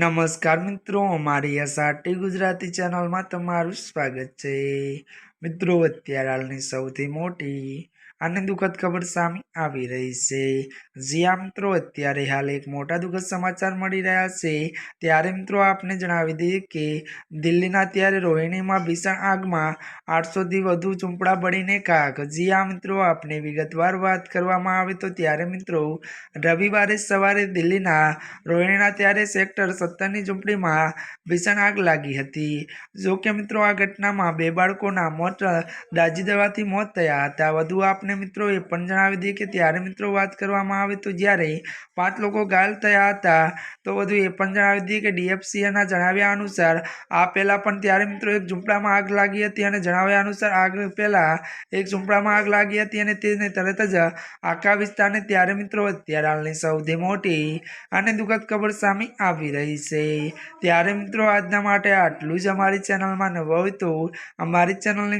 નમસ્કાર મિત્રો અમારી એસઆરટી ગુજરાતી ચેનલમાં તમારું સ્વાગત છે. મિત્રો, અત્યારે હાલની સૌથી મોટી અને દુઃખદ ખબર સામે આવી રહી છે. જ્યાં મિત્રો, અત્યારે હાલ એક મોટા દુઃખદ સમાચાર મળી રહ્યા છે. ત્યારે, મિત્રો, આપને જણાવી દઈએ કે દિલ્હીના અત્યારે રોહિણીમાં ભીષણ આગમાં આઠસોથી વધુ ઝૂંપડા બળીને કાક. જ્યાં મિત્રો, આપને વિગતવાર વાત કરવામાં આવે તો ત્યારે, મિત્રો, રવિવારે સવારે દિલ્હીના રોહિણીના ત્યારે સેક્ટર સત્તરની ઝૂંપડીમાં ભીષણ આગ લાગી હતી. જો કે, મિત્રો, આ ઘટનામાં બે બાળકોના મોત દાજી દવાથી મોત થયા હતા. વધુ આપને મિત્રો એ પણ જણાવી દઈએ કે ત્યારે મિત્રો વાત કરવામાં આવે તો જ્યારે પાંચ લોકો ઘાયલ થયા હતા, તો વધુ એ પણ જણાવી દઈએ કે ડીએફસીએના જણાવ્યા અનુસાર આ પહેલાં પણ ત્યારે મિત્રો એક ઝૂંપડામાં આગ લાગી હતી અને જણાવ્યા અનુસાર આગ પહેલાં એક ઝૂંપડામાં આગ લાગી હતી અને તેને તરત જ આખા વિસ્તારને ત્યારે મિત્રો અત્યારે હાલની સૌથી મોટી અને દુઃખદ ખબર સામે આવી રહી છે. ત્યારે મિત્રો આજના માટે આટલું જ અમારી ચેનલમાં નવા હોય તો અમારી ચેનલને